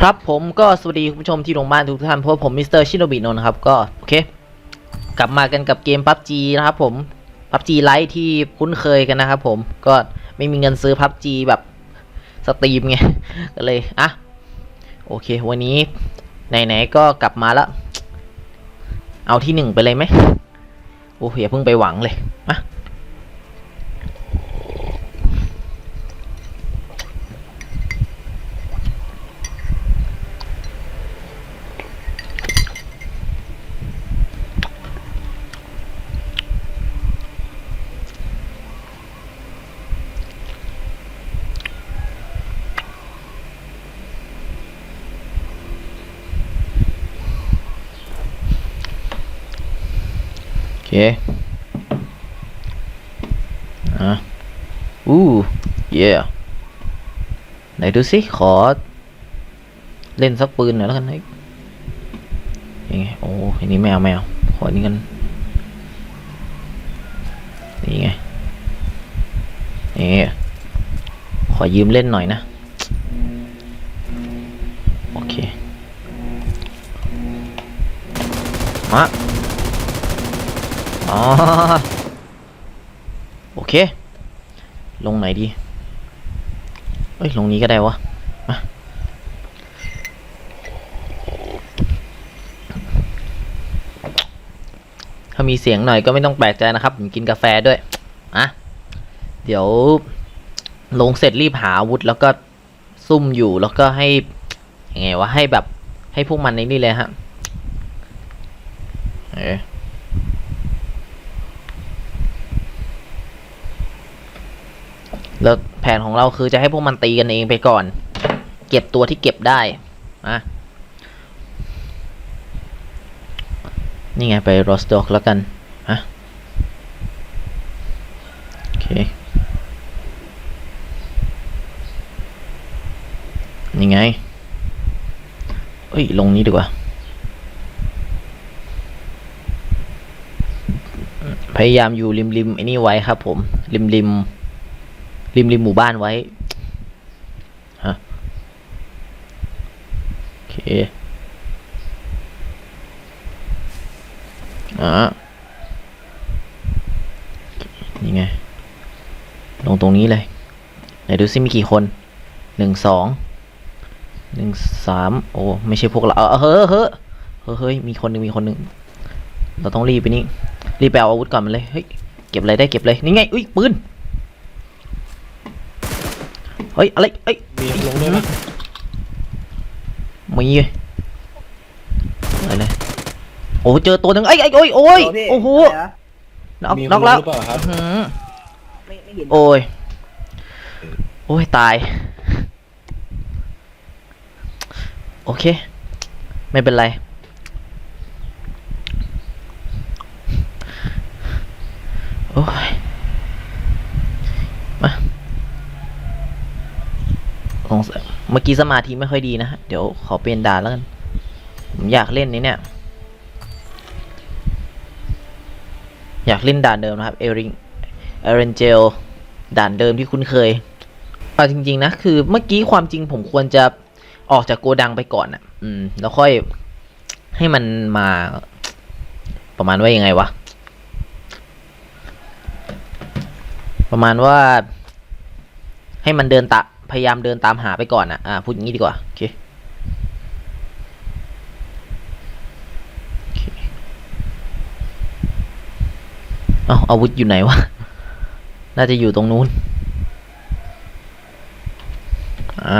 ครับผมก็สวัสดีคุณผู้ชมที่โรงพยาบาลทุกท่านเพราะผมมิสเตอร์ชิโนบิโนนะครับก็โอเค กลับมากันกับเกม PUBG นะครับผม PUBG Lite ที่คุ้นเคยกันนะครับผมก็ไม่มีเงินซื้อ PUBG แบบสตรีมไงก็เลยอะโอเค วันนี้ไหนๆก็กลับมาแล้ว เอาที่หนึ่งไปเลยไหมโอ้ยอย่าเพิ่งไปหวังเลยมาโอเค อะอู้เย่ไหน ดูสิขอ เล่นสักปืนหน่อยแล้วกันเฮ้ยยังไงโอ้อันนี้ไม่เอาไม่เอาขออันนี้กันนี่ไงนี่ขอยืมเล่นหน่อยนะ โอเค มาอ๋อโอเค ลงไหนดี เอ้ยลงนี้ก็ได้วะมาถ้ามีเสียงหน่อยก็ไม่ต้องแปลกใจนะครับ ผมกินกาแฟด้วยอะเดี๋ยว ลงเสร็จรีบหาอาวุธแล้วก็ซุ่มอยู่แล้วก็ให้ยังไงวะให้แบบให้พวกมันในนี่เลยฮะเออ แล้วแผนของเราคือจะให้พวกมันตีกันเองไปก่อน เก็บตัวที่เก็บได้อะนี่ไงไปโรสตอกแล้วกันอะโอเค นี่ไง เอ้ย ลงนี้ดีกว่า พยายามอยู่ริมริมๆไอ้นี่ไว้ครับผม ริมริม ริมริมหมู่บ้านไว้ฮะโอเคอ่านี่ไง ลงตรงนี้เลย ไหนดูซิมีกี่คนหนึ่งสองหนึ่งสามโอ้ ไม่ใช่พวกเราเออเฮ้อเฮ้อเฮ้อเฮ้ยมีคนหนึ่งมีคนหนึ่งเราต้องรีบไปนี่รีบไปเอาอาวุธก่อนมันเลยเฮ้ยเก็บอะไรได้เก็บเลยนี่ไงอุ้ยปืน เฮ้ย อะไรเอ้ยมีลงด้วยปะมีอะไรเลยโอ้เจอตัวหนึ่งไอ้ไอ้โอ้ยโอ้ยโพี่โอ้โหะไรนะน็อกมีน็อกแล้วหรือเปล่าครับอื้อหือไม่ไม่เห็นโอ้ยโอ้ยตาย โอเค ไม่เป็นไรโอ้ยมาสงสัย เมื่อกี้สมาธิไม่ค่อยดีนะฮะเดี๋ยวขอเปลี่ยนด่านแล้วกัน ผมอยากเล่นนี้เนี่ย อยากเล่นด่านเดิมนะครับ เอริงเอเรนเจล ด่านเดิมที่คุ้นเคยเอาจริง ๆ นะ คือเมื่อกี้ความจริงผมควรจะออกจากโกดังไปก่อนอะ อืม แล้วค่อยให้มันมาประมาณว่ายังไงวะ ประมาณว่าให้มันเดินตะ พยายามเดินตามหาไปก่อนอะอ่าพูดอย่างนี้ดีกว่าเคโอเคเอาอาวุธอยู่ไหนวะ น่าจะอยู่ตรงนู้น อ่า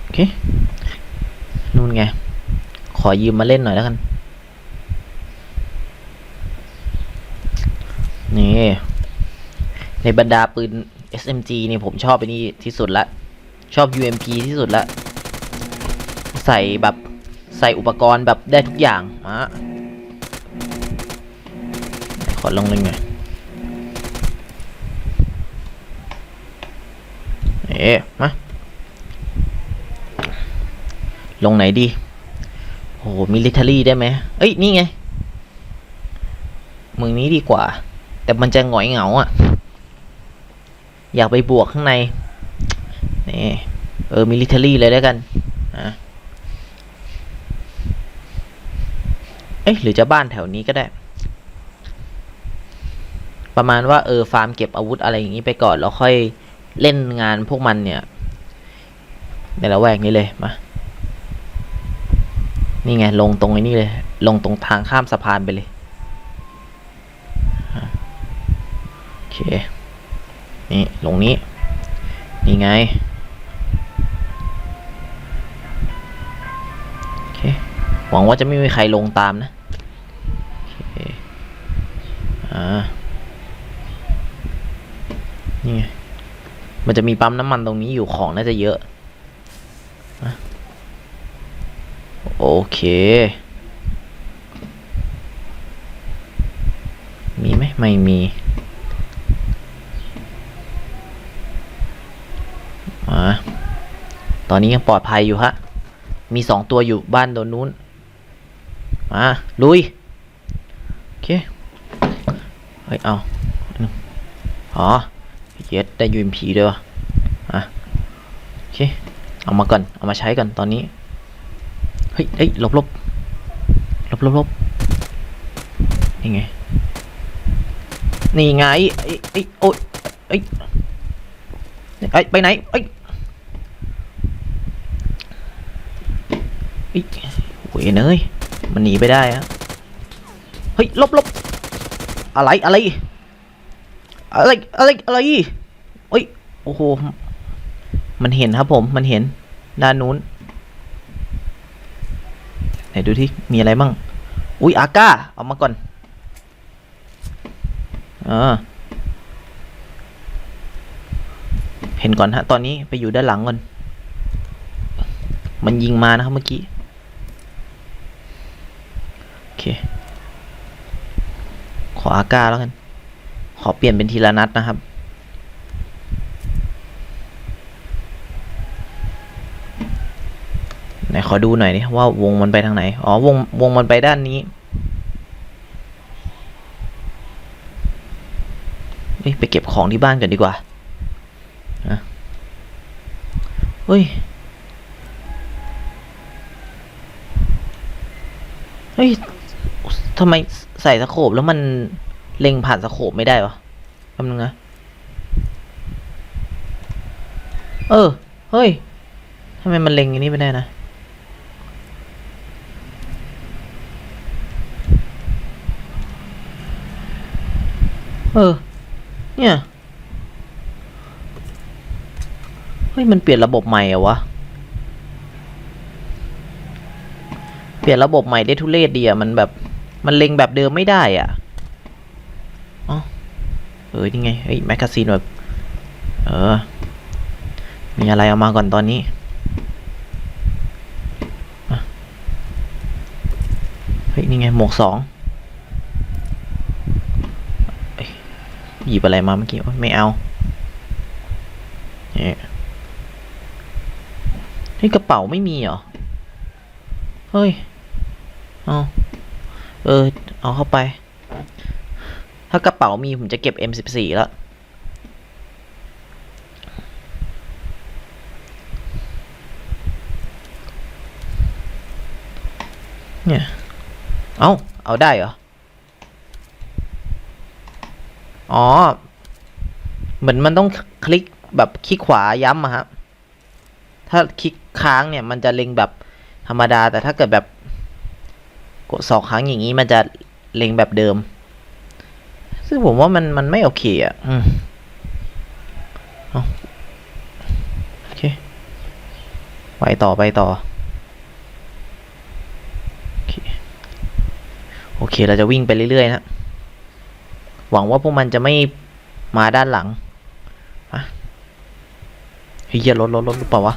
โอเค นู่นไง ขอยืมมาเล่นหน่อยแล้วกัน นี่ ในบรรดาปืน SMG นี่ผมชอบไปนี่ที่สุดละ ชอบ UMP ที่สุดละ ใส่แบบใส่อุปกรณ์แบบได้ทุกอย่างมาขอลองเลยหน่อยเอ๊ะมาลงไหนดี โอ้โหมิลิเทอรี่ได้ไหมเอ้ย นี่ไง มึงนี้ดีกว่า แต่มันจะหงอยเหงาอะ อยากไปบวกข้างในนี่เออมิลิเทอรี่เลยแล้วกันอะเอ๊ะหรือจะบ้านแถวนี้ก็ได้ ประมาณว่าเออฟาร์มเก็บอาวุธอะไรอย่างนี้ไปก่อน แล้วค่อยเล่นงานพวกมันเนี่ย ในละแวกนี้เลยมานี่ไง ลงตรงไอ้นี่เลย ลงตรงทางข้ามสะพานไปเลยโอเค นี่ลงนี้ นี่ไง โอเค หวังว่าจะไม่มีใครลงตามนะ โอเค อ่า นี่ไง มันจะมีปั๊มน้ำมันตรงนี้อยู่ของน่าจะเยอะนะโอเคมีไหมไม่มี มา ตอนนี้ยังปลอดภัยอยู่ฮะ มีสองตัวอยู่บ้านโดนนู้น มาลุย โอเค เฮ้ย เอาอ๋อ เย็ดได้ UMP ด้วยวะอะโอเค เอามาก่อน เอามาใช้ก่อนตอนนี้ เฮ้ยเฮ้ยลบลบลบลบลบนี่ไง นี่ไงไอ้ไอ้โอ้ยไอ้ไอ้ยไปไหนไอ้ยไอ้ยเวยเนยมันหนีไปได้ฮะเฮ้ยลบลบอะไรอะไรอะไรอะไรอะไรเอ้ยโอ้โหมันเห็นครับผมมันเห็นด้านนู้นไหนดูที่มีอะไรบ้างอุ้ยอาก้าเอามาก่อนเออเห็นก่อนฮะตอนนี้ไปอยู่ด้านหลังก่อน มันยิงมานะครับเมื่อกี้ อเค ขออาก้าแล้วกัน ขอเปลี่ยนเป็นทีละนัดนะครับ ไหนขอดูหน่อยดิว่าวงมันไปทางไหน อ๋อวงวงมันไปด้านนี้ไปเก็บของที่บ้านกันดีกว่านะเฮ้ย เฮ้ย ทำไมใส่สโคบแล้วมันเล็งผ่านสโคบไม่ได้วะคำนึงนะเออ เฮ้ยทำไมมันเล็งอย่างนี้ไม่ได้นะ เออ เนี่ย เฮ้ย มันเปลี่ยนระบบใหม่เหรอะวะ เปลี่ยนระบบใหม่ได้ทุเรศดีอะมันแบบ มันเล็งแบบเดิมไม่ได้อะอ๋อเออนี่ไงเฮ้ยแมกกาซีนแบบเออ มีอะไรเอามาก่อนตอนนี้อะเฮ้ยนี่ไงหมวกสองหยิบอะไรมาเมื่อกี้ไม่เอาเนี่ยเฮ้ยกระเป๋าไม่มีเหรอ เฮ้ย เอา เออ เอาเข้าไป ถ้ากระเป๋ามีผมจะเก็บ M14 แล้วเนี่ย เอาเอาได้เหรอ อ๋อ เหมือนมันต้องคลิกแบบคลิกขวาย้ำอะฮะ ถ้าคลิกค้างเนี่ย มันจะเล็งแบบธรรมดา แต่ถ้าเกิดแบบ กดสองครั้งอย่างนี้มันจะเล็งแบบเดิม ซึ่งผมว่ามันมันไม่โอเคอะอืมโอเค ไปต่อไปต่อ โอเคโอเคเราจะวิ่งไปเรื่อยๆนะหวังว่าพวกมันจะไม่มาด้านหลังอะเฮียรถรถรถหรือเปล่าวะ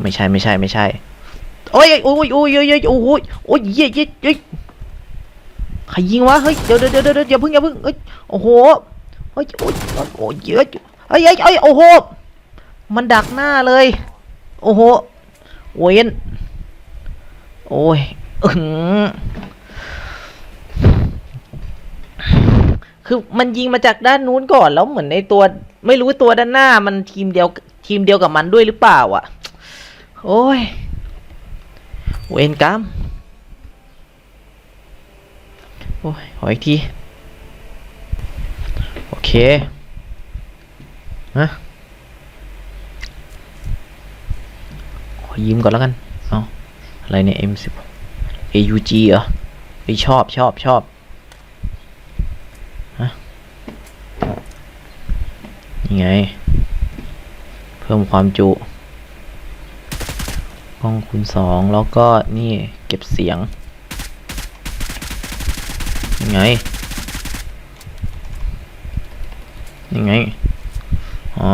ไม่ใช่ไม่ใช่ไม่ใช่โอ้ย โอ้ยโอ้ยโอ้ยโอ้ยโอ้ยโอ้ยเย้เย้เย้ใครยิงวะเฮ้ยเดี๋ยวเดี๋ยวเดี๋ยวเดี๋ยวอย่าเพิ่งอย่าเพิ่งเฮ้ยโอ้โหเฮ้ยโอ้ยโอ้ยเยอะเฮ้ยเฮ้ยเฮ้ยโอ้โหมันดักหน้าเลย โอ้โหเวนโอ้ยอือคือมันยิงมาจากด้านนู้นก่อนแล้วเหมือนในตัว ไม่รู้ตัวด้านหน้ามันทีมเดียวทีมเดียวกับมันด้วยหรือเปล่าอะ โอ้ย เวรกรรมโอ้ยขออีกที โอเคฮะขอยิ้มก่อนแล้วกัน เอาอะไรเนี่ย M10 AUG เหรอไปชอบชอบชอบฮะนี่ไง เพิ่มความจุ กล้องคูณสองแล้วก็นี่เก็บเสียงยังไงยังไงอ๋อ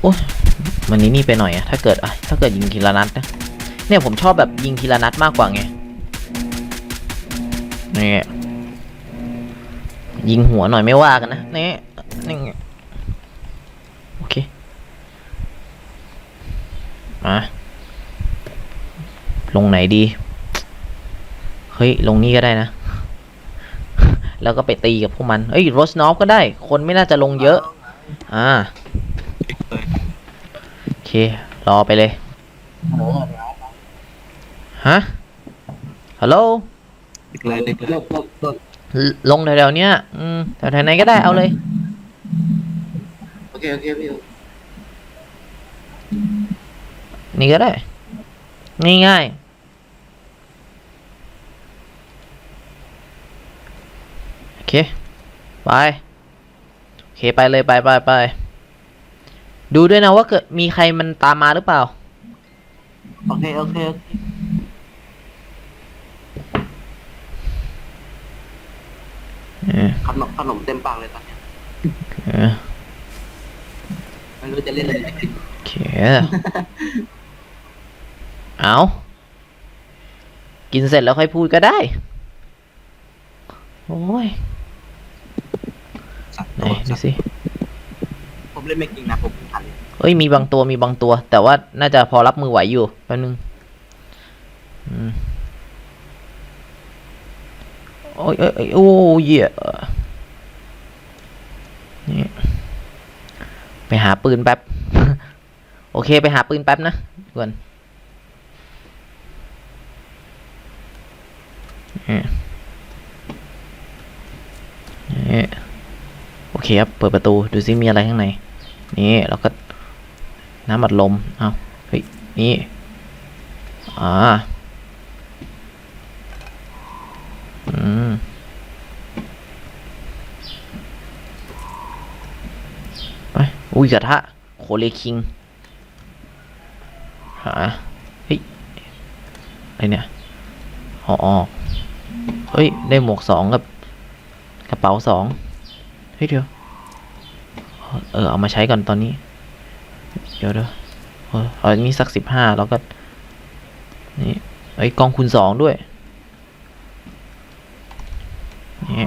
โอ้ยมันนี้นี่ไปหน่อยอะถ้าเกิดอะถ้าเกิดยิงทีละนัดนะเนี่ยผมชอบแบบยิงทีละนัดมากกว่าไงนี่ยิงหัวหน่อยไม่ว่ากันนะนี่นี่โอเค มาลงไหนดี เฮ้ย ลงนี่ก็ได้นะ แล้วก็ไปตีกับพวกมันเฮ้ยโรสนอฟก็ได้ คนไม่น่าจะลงเยอะ อ่า โอเค รอไปเลย ฮะ ฮัลโหลลยเด็กเลยลลงแถวๆเนี้ย อืมแถวๆไหนก็ได้เอาเลย โอเค โอเคพี่ นี่ก็ได้ ง่ายๆ โอเค ไป โอเค ไปเลย ไปไปไป ดูด้วยนะว่าเกิดมีใครมันตามมาหรือเปล่า โอเค โอเค โอเคเออขนมขนมเต็มปากเลยตอนเนี้ยเออไม่รู้จะเล่นอะไรโอเค เอากินเสร็จแล้วค่อยพูดก็ได้ โอ้ยสักไหนตัวดูสิผมเล่นไม่จริงนะผมผ่านเลยเอ้ยมีบางตัวมีบางตัว แต่ว่าน่าจะพอรับมือไหวอยู่แป๊บนึงอืมโอ้ยเอ้ยเอ้ยโอ้ยเหี้ยนี่ไปหาปืนแป๊บ โอเคไปหาปืนแป๊บนะด่วน นี่โอเคครับ เปิดประตู ดูซิมีอะไรข้างใน นี่แล้วก็น้ำอัดลม เอาเฮ้ย นี่ อ่า อืมไป อุ้ยกระทะ โคเลคิงหาเฮ้ยอะไรเนี่ยอาออก เฮ้ย ได้หมวกสองกับกระเป๋าสองเฮ้ยเดี๋ยว เออ เอามาใช้ก่อนตอนนี้ เดี๋ยวเดี๋ยวเอเอาอันนี้สักสิบห้าแล้วก็ นี่ไอ้กองคูณสองด้วย นี่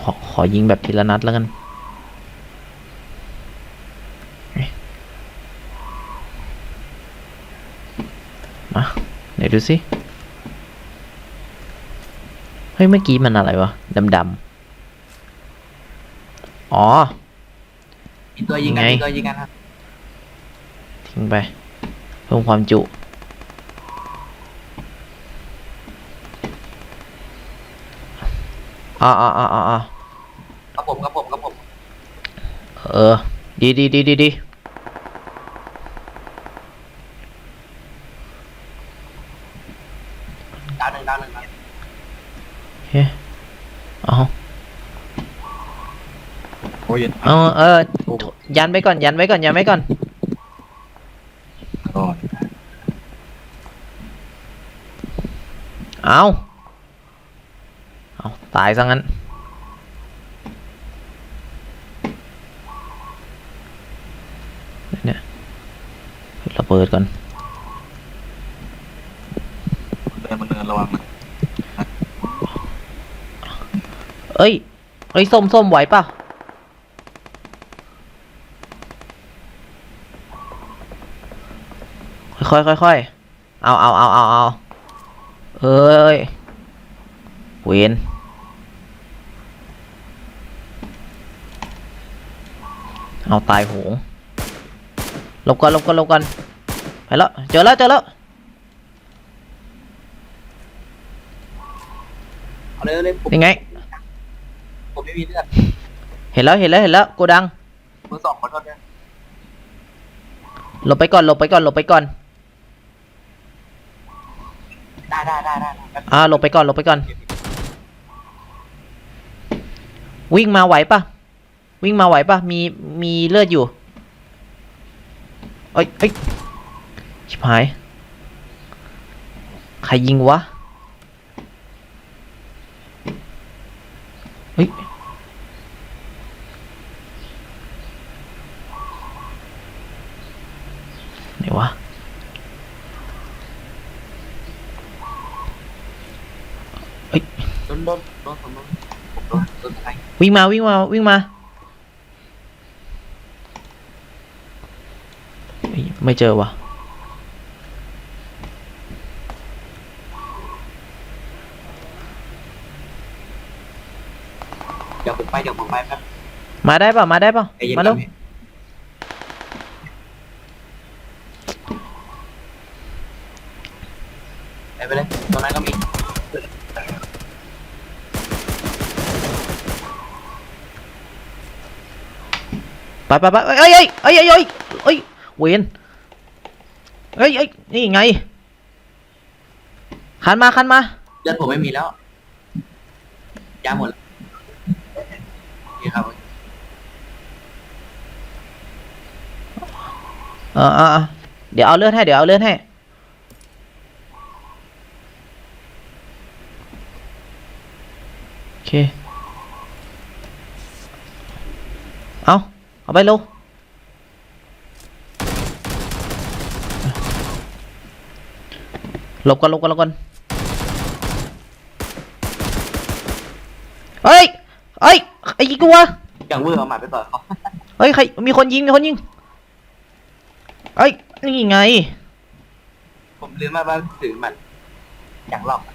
ขอขอยิงแบบทีละนัดแล้วกันเฮ้ยมาเดี๋ยวดูสิ ฮ้ย เมื่อกี้มันอะไรวะ ดำๆอ๋อ มีตัวยิงกันไง มีตัวยิงกันครับทิ้งไป เพิ่มความจุ อ่าอ่าอ่าอ่าอ่าครับผมครับผมครับผม เออ ดีดีดีดีดี ดาวหนึ่งดาวหนึ่งครับ โอเคเอา โอ้ย เอาเออ ยันไว้ก่อน ยันไว้ก่อน ยันไว้ก่อนก็เอาเอาตายซะงั้น เนี่ยระเบิดก่อน เดินบนเนินระวังนะเอ้ย เอ้ย ส้มส้มไหวเปล่ะ ค่อยๆค่อยๆเอาเอาเอาเอาเอาเอ้ยเวนเอาตายโหงหลบก่อนหลบก่อนหลบก่อนไปแล้วเจอแล้วเจอแล้วเอาเลยเอาเลยผมยังไงผมไม่มีเลือดเห็นแล้วเห็นแล้วเห็นแล้วโกดังมือสองขอโทษนะหลบไปก่อนหลบไปก่อนหลบไปก่อน ได้ได้ได้ได้อ่าหลบไปก่อนหลบไปก่อน วิ่งมาไหวปะวิ่งมาไหวปะมีมีเลือดอยู่เอ้ยเอ้ยชิบหายใครยิงวะเฮ้ยไหนวะ โดนโดนโดนผมโดนผมโดนโดนใครวิ่งมาวิ่งมาวิ่งมาเฮ้ยไม่เจอวะเดี๋ยวผมไปเดี๋ยวผมไปแป๊บมาได้ป่ะมาได้ป่ะใจเย็นมาแล้วพี่ไปไปเลยตรงนั้นก็มี ไปไปไปเอ้ยเอ้ยเอ้ยเอ้ยเอ้ยเอ้ยเวนเอ้ยเอ้ยนี่ไงขันมาขันมาเลือดผมไม่มีแล้วยาหมดแล้วนี่ครับเออเออเออเดี๋ยวเอาเลือดให้เดี๋ยวเอาเลือดให้โอเค เอาเอาไปเร็วหลบก่อนหลบก่อนหลบก่อนเฮ้ยเฮ้ยไอ้ยี่กูวะอย่างเวอร์เอาหมัดไปต่อยเขาเฮ้ยใครมีคนยิงมีคนยิงเอ้ยนี่ไง ผมลืมมากว่าถือหมัดอย่างหลอกอะ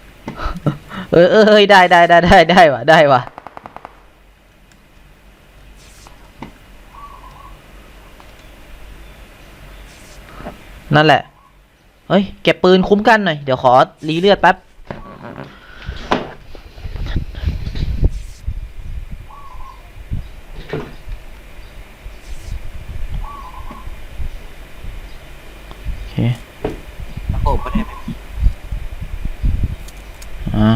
เออเออเฮ้ยได้ได้ได้ได้ได้ว่ะได้ว่ะ นั่นแหละ เฮ้ย เก็บปืนคุ้มกันหน่อย เดี๋ยวขอรีเลือดแป๊บ โอเคแล้วก็ได้ไม่มีอ่า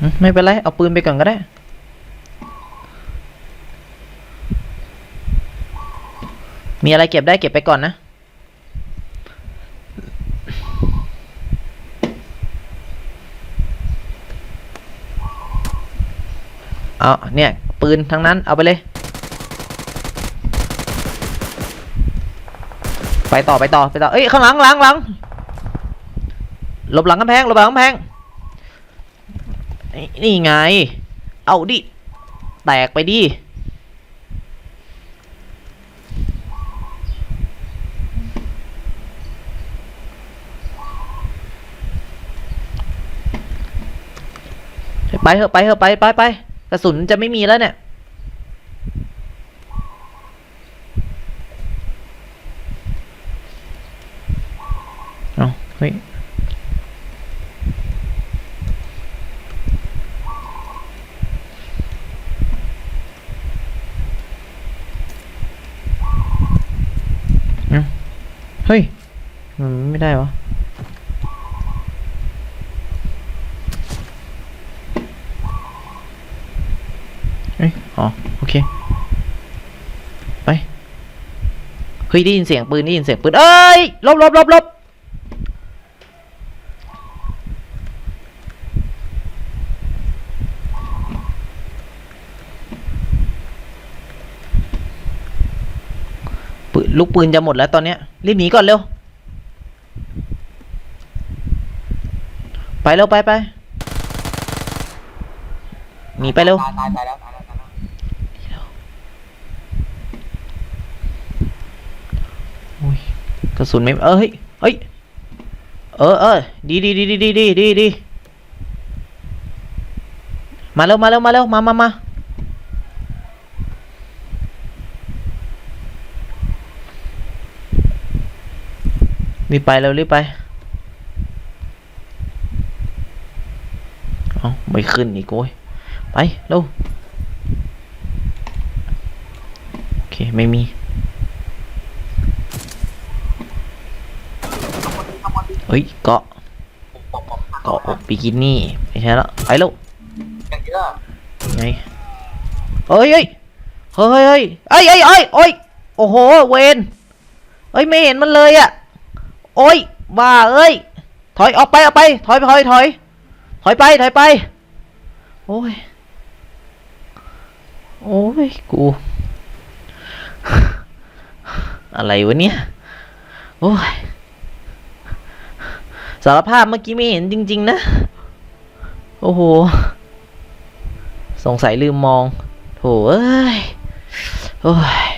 อืมไม่เป็นไร เอาปืนไปก่อนก็ได้ มีอะไรเก็บได้เก็บไปก่อนนะ เอาเนี่ย ปืนทั้งนั้นเอาไปเลย ไปต่อไปต่อไปต่อ เอ้ย ข้างหลังหลังหลังหลบหลังกำแพงหลบหลังกำแพง นี่ไง เอาดิ แตกไปดิ ไปเถอะไปเถอะไปไปไปกระสุนจะไม่มีแล้วเนี่ยเอาเฮ้ยเฮ้ยมันไม่ได้วะ เอ้ยอ๋อ โอเค ไป เฮ้ย ได้ยินเสียงปืน ได้ยินเสียงปืน เอ้ยลบลบลบลบปืนลูกปืนจะหมดแล้วตอนเนี้ยรีบหนีก่อนเร็ว ไปเร็วไปไปหนีไปเร็วตายตายตายแล้วตายแล้วตายแล้ว โอุ้ย กระสุนไม่เอ้ยเฮ้ยเออเออดีดีดีดีดีดีดีดีมาเร็วมาเร็วมาเร็วมามามารีบไปเร็วรีบไปเอาไม่ขึ้นอีกโว้ยไปเร็วโอเคไม่มี เฮ้ยเกาะผมผมเกาะอกบิกินี่ไม่ใช่แล้วไปแล้วอย่างเยอะไงเฮ้ยเฮ้ยเฮ้ยเฮ้ยเฮ้ยเฮ้ยเฮ้ยโอ้ยโอ้โหเวนเฮ้ยไม่เห็นมันเลยอะโอ้ยบ้าเอ้ยถอยออกไปออกไป ถอยถอยถอยถอยไปถอยไป โอ้ยโอ้ยกู อะไรวะเนี่ย โอ้ย สารภาพเมื่อกี้ไม่เห็นจริง ๆ นะ โอ้โห สงสัยลืมมอง โถเอ้ย โอ้ย